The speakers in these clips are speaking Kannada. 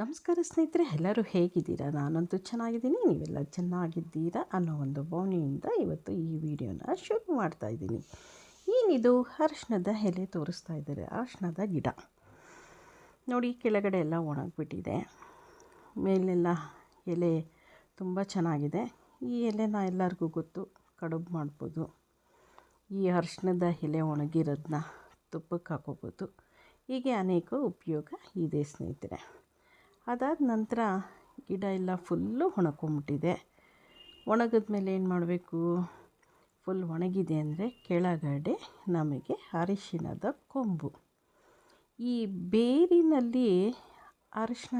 ನಮಸ್ಕಾರ ಸ್ನೇಹಿತರೆ, ಎಲ್ಲರೂ ಹೇಗಿದ್ದೀರಾ? ನಾನಂತೂ ಚೆನ್ನಾಗಿದ್ದೀನಿ, ನೀವೆಲ್ಲ ಚೆನ್ನಾಗಿದ್ದೀರಾ ಅನ್ನೋ ಒಂದು ಭಾವನೆಯಿಂದ ಇವತ್ತು ಈ ವಿಡಿಯೋನ ಶುರು ಮಾಡ್ತಾ ಇದ್ದೀನಿ. ಏನಿದು? ಅರಿಶಿಣದ ಎಲೆ ತೋರಿಸ್ತಾ ಇದ್ದಾರೆ. ಅರಿಶಿಣದ ಗಿಡ. ನೋಡಿ, ಕೆಳಗಡೆ ಎಲ್ಲ ಒಣಗಿಬಿಟ್ಟಿದೆ. ಮೇಲೆಲ್ಲ ಎಲೆ ತುಂಬ ಚೆನ್ನಾಗಿದೆ. ಈ ಎಲೆನ ಎಲ್ಲರಿಗೂ ಗೊತ್ತು, ಕಡುಬು ಮಾಡ್ಬೋದು. ಈ ಅರಿಶಿಣದ ಎಲೆ ಒಣಗಿರೋದನ್ನ ತುಪ್ಪಕ್ಕೆ ಹಾಕೋಬೋದು ಹೀಗೆ ಅನೇಕ ಉಪಯೋಗ ಇದೆ ಸ್ನೇಹಿತರೆ. ಅದಾದ ನಂತರ ಗಿಡ ಎಲ್ಲ ಫುಲ್ಲು ಒಣಕೊಂಬಿಟ್ಟಿದೆ. ಒಣಗಿದ ಮೇಲೆ ಏನು ಮಾಡಬೇಕು? ಫುಲ್ ಒಣಗಿದೆ ಅಂದರೆ ಕೆಳಗಡೆ ನಮಗೆ ಅರಿಶಿನದ ಕೊಂಬು. ಈ ಬೇರಿನಲ್ಲಿ ಅರಿಶಿಣ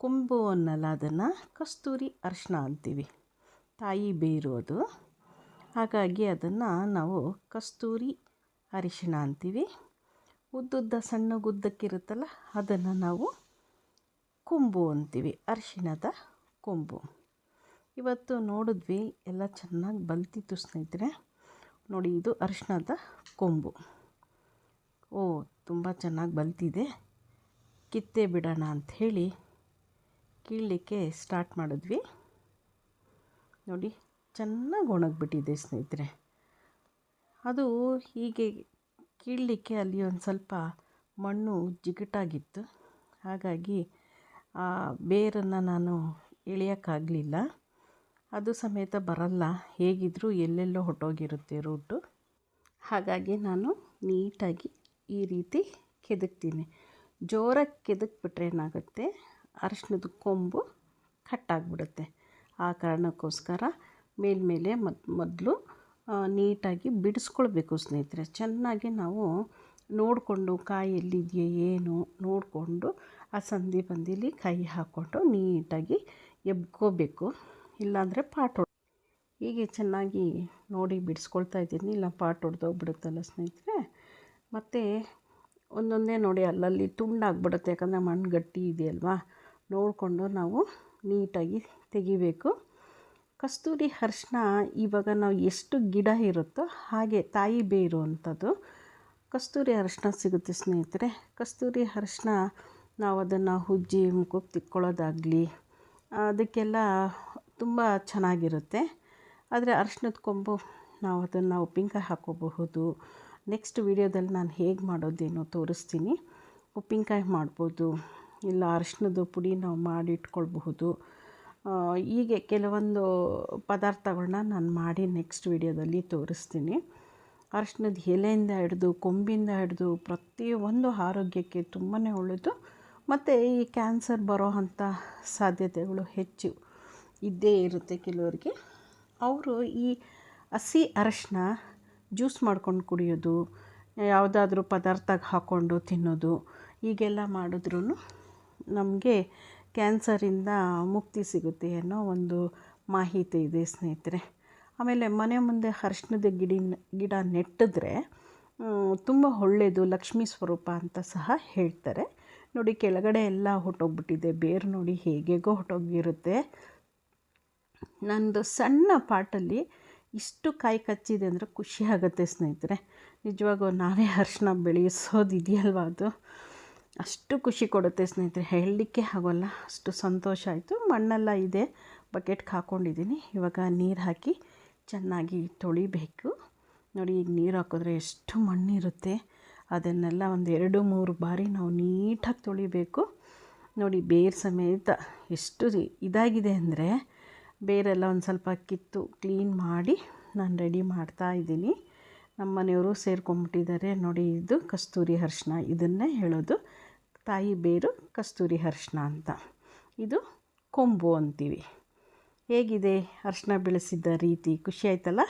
ಕೊಂಬು ಅನ್ನಲ್ಲ, ಅದನ್ನು ಕಸ್ತೂರಿ ಅರಿಶಿಣ ಅಂತೀವಿ. ತಾಯಿ ಬೇರು ಅದು. ಹಾಗಾಗಿ ಅದನ್ನು ನಾವು ಕಸ್ತೂರಿ ಅರಿಶಿನ ಅಂತೀವಿ. ಉದ್ದುದ್ದ ಸಣ್ಣ ಗುದ್ದಕ್ಕಿರುತ್ತಲ್ಲ ಅದನ್ನು ನಾವು ಕೊಂಬು ಅಂತೀವಿ, ಅರಿಶಿಣದ ಕೊಂಬು. ಇವತ್ತು ನೋಡಿದ್ವಿ, ಎಲ್ಲ ಚೆನ್ನಾಗಿ ಬಲ್ತಿತ್ತು ಸ್ನೇಹಿತರೆ. ನೋಡಿ, ಇದು ಅರಿಶಿಣದ ಕೊಂಬು. ಓ, ತುಂಬ ಚೆನ್ನಾಗಿ ಬಲ್ತಿದೆ ಕಿತ್ತೆ ಬಿಡೋಣ ಅಂಥೇಳಿ ಕೀಳಲಿಕ್ಕೆ ಸ್ಟಾರ್ಟ್ ಮಾಡಿದ್ವಿ. ನೋಡಿ, ಚೆನ್ನಾಗಿ ಒಣಗಿಬಿಟ್ಟಿದೆ ಸ್ನೇಹಿತರೆ. ಅದು ಹೀಗೆ ಕೀಳಲಿಕ್ಕೆ ಅಲ್ಲಿ ಒಂದು ಸ್ವಲ್ಪ ಮಣ್ಣು ಜಿಗಟಾಗಿತ್ತು. ಹಾಗಾಗಿ ಆ, ಬೇರನ್ನು ನಾನು ಎಳೆಯೋಕ್ಕಾಗಲಿಲ್ಲ ಅದು ಸಮೇತ ಬರಲ್ಲ. ಹೇಗಿದ್ದರೂ ಎಲ್ಲೆಲ್ಲೋ ಹೊಟ್ಟೋಗಿರುತ್ತೆ ರೂಟು. ಹಾಗಾಗಿ ನಾನು ನೀಟಾಗಿ ಈ ರೀತಿ ಕೆದಕ್ತೀನಿ. ಜೋರಾಗಿ ಕೆದಕ್ಬಿಟ್ರೆ ಏನಾಗುತ್ತೆ? ಅರಿಶಿಣದ ಕೊಂಬು ಕಟ್ಟಾಗ್ಬಿಡುತ್ತೆ. ಆ ಕಾರಣಕ್ಕೋಸ್ಕರ ಮೇಲ್ಮೇಲೆ ಮೊದಲು ನೀಟಾಗಿ ಬಿಡಿಸ್ಕೊಳ್ಬೇಕು ಸ್ನೇಹಿತರೆ. ಚೆನ್ನಾಗಿ ನಾವು ನೋಡಿಕೊಂಡು ಕಾಯಿ ಎಲ್ಲಿದೆಯೋ ಏನು ನೋಡಿಕೊಂಡು ಆ ಸಂದಿ ಬಂದಿಲಿ ಕೈ ಹಾಕ್ಕೊಂಡು ನೀಟಾಗಿ ಎಬ್ಕೋಬೇಕು. ಇಲ್ಲಾಂದರೆ ಪಾಟ್ ಹೀಗೆ ಚೆನ್ನಾಗಿ ನೋಡಿ ಬಿಡಿಸ್ಕೊಳ್ತಾ ಇದ್ದೀನಿ. ಇಲ್ಲ ಪಾಟ್ ಹೊಡೆದೋಗ್ಬಿಡುತ್ತಲ್ಲ ಸ್ನೇಹಿತರೆ. ಮತ್ತು ಒಂದೊಂದೇ ನೋಡಿ ಅಲ್ಲಲ್ಲಿ ತುಂಡಾಗ್ಬಿಡುತ್ತೆ ಯಾಕಂದರೆ ಮಣ್ಣು ಗಟ್ಟಿ ಇದೆಯಲ್ವಾ? ನೋಡಿಕೊಂಡು ನಾವು ನೀಟಾಗಿ ತೆಗಿಬೇಕು. ಕಸ್ತೂರಿ ಅರ್ಶಿನ ಇವಾಗ ನಾವು ಎಷ್ಟು ಗಿಡ ಇರುತ್ತೋ ಹಾಗೆ ತಾಯಿ ಬೇರು ಅಂಥದ್ದು ಕಸ್ತೂರಿ ಅರಿಶಿನ ಸಿಗುತ್ತೆ ಸ್ನೇಹಿತರೆ. ಕಸ್ತೂರಿ ಅರಿಶಿನ ನಾವು ಅದನ್ನು ಉಜ್ಜಿ ಮುಖಕ್ಕೆ ತಿಕ್ಕೊಳ್ಳೋದಾಗಲಿ, ಅದಕ್ಕೆಲ್ಲ ತುಂಬ ಚೆನ್ನಾಗಿರುತ್ತೆ. ಆದರೆ ಅರ್ಶಿಣದ ಕೊಂಬು ನಾವು ಅದನ್ನು ಉಪ್ಪಿನಕಾಯಿ ಹಾಕ್ಕೋಬಹುದು. ನೆಕ್ಸ್ಟ್ ವೀಡಿಯೋದಲ್ಲಿ ನಾನು ಹೇಗೆ ಮಾಡೋದೇನೋ ತೋರಿಸ್ತೀನಿ. ಉಪ್ಪಿನಕಾಯಿ ಮಾಡ್ಬೋದು, ಇಲ್ಲ ಅರ್ಶಿಣದ ಪುಡಿ ನಾವು ಮಾಡಿ ಇಟ್ಕೊಳ್ಬಹುದು. ಹೀಗೆ ಕೆಲವೊಂದು ಪದಾರ್ಥಗಳನ್ನ ನಾನು ಮಾಡಿ ನೆಕ್ಸ್ಟ್ ವೀಡಿಯೋದಲ್ಲಿ ತೋರಿಸ್ತೀನಿ. ಅರ್ಶಿಣದ ಎಲೆಯಿಂದ ಹಿಡಿದು, ಕೊಂಬಿಂದ ಹಿಡಿದು ಪ್ರತಿಯೊಂದು ಆರೋಗ್ಯಕ್ಕೆ ತುಂಬಾ ಒಳ್ಳೆಯದು. ಮತ್ತು ಈ ಕ್ಯಾನ್ಸರ್ ಬರೋ ಅಂಥ ಸಾಧ್ಯತೆಗಳು ಹೆಚ್ಚು ಇದ್ದೇ ಇರುತ್ತೆ ಕೆಲವರಿಗೆ. ಅವರು ಈ ಹಸಿ ಅರಶಿನ ಜ್ಯೂಸ್ ಮಾಡ್ಕೊಂಡು ಕುಡಿಯೋದು, ಯಾವುದಾದ್ರೂ ಪದಾರ್ಥಕ್ಕೆ ಹಾಕ್ಕೊಂಡು ತಿನ್ನೋದು, ಹೀಗೆಲ್ಲ ಮಾಡಿದ್ರೂ ನಮಗೆ ಕ್ಯಾನ್ಸರಿಂದ ಮುಕ್ತಿ ಸಿಗುತ್ತೆ ಅನ್ನೋ ಒಂದು ಮಾಹಿತಿ ಇದೆ ಸ್ನೇಹಿತರೆ. ಆಮೇಲೆ ಮನೆ ಮುಂದೆ ಅರಿಶಿನದ ಗಿಡ ಗಿಡ ನೆಟ್ಟಿದ್ರೆ ತುಂಬ ಒಳ್ಳೆಯದು ಲಕ್ಷ್ಮೀ ಸ್ವರೂಪ ಅಂತ ಸಹ ಹೇಳ್ತಾರೆ. ನೋಡಿ ಕೆಳಗಡೆ ಎಲ್ಲ ಹೊಟ್ಟೋಗ್ಬಿಟ್ಟಿದೆ ಬೇರು ನೋಡಿ ಹೇಗೆಗೋ ಹೊಟ್ಟೋಗಿರುತ್ತೆ ನಂದು ಸಣ್ಣ ಪಾಟಲ್ಲಿ ಇಷ್ಟು ಕಾಯಿ ಕಚ್ಚಿದೆ ಅಂದರೆ ಖುಷಿ ಆಗುತ್ತೆ ಸ್ನೇಹಿತರೆ. ನಿಜವಾಗೂ ನಾವೇ ಅರ್ಶನ ಬೆಳೆಸೋದು ಇದೆಯಲ್ವ ಅದು? ಅಷ್ಟು ಖುಷಿ ಕೊಡುತ್ತೆ ಸ್ನೇಹಿತರೆ. ಹೇಳಲಿಕ್ಕೆ ಆಗೋಲ್ಲ. ಅಷ್ಟು ಸಂತೋಷ ಆಯಿತು. ಮಣ್ಣೆಲ್ಲ ಇದೆ. ಬಕೆಟ್ಗೆ ಹಾಕ್ಕೊಂಡಿದ್ದೀನಿ ಇವಾಗ ನೀರು ಹಾಕಿ ಚೆನ್ನಾಗಿ ತೊಳಿಬೇಕು. ನೋಡಿ, ಈಗ ನೀರು ಹಾಕಿದ್ರೆ ಎಷ್ಟು ಮಣ್ಣಿರುತ್ತೆ. ಅದನ್ನೆಲ್ಲ ಒಂದು ಎರಡು ಮೂರು ಬಾರಿ ನಾವು ನೀಟಾಗಿ ತೊಳಿಬೇಕು. ನೋಡಿ, ಬೇರು ಸಮೇತ ಎಷ್ಟು ಇದಾಗಿದೆ ಅಂದರೆ ಬೇರೆಲ್ಲ ಒಂದು ಸ್ವಲ್ಪ ಕಿತ್ತು ಕ್ಲೀನ್ ಮಾಡಿ ನಾನು ರೆಡಿ ಮಾಡ್ತಾ ಇದ್ದೀನಿ. ನಮ್ಮ ಮನೆಯವರು ಸೇರ್ಕೊಂಬಿಟ್ಟಿದ್ದಾರೆ ನೋಡಿ, ಇದು ಕಸ್ತೂರಿ ಅರ್ಶಿನ. ಇದನ್ನೇ ಹೇಳೋದು ತಾಯಿ ಬೇರು ಕಸ್ತೂರಿ ಅರ್ಶಿನ ಅಂತ. ಇದು ಕೊಂಬು ಅಂತೀವಿ. ಹೇಗಿದೆ ಅರ್ಶಿನ ಬೆಳೆಸಿದ್ದ ರೀತಿ? ಖುಷಿ ಆಯ್ತಲ್ಲ?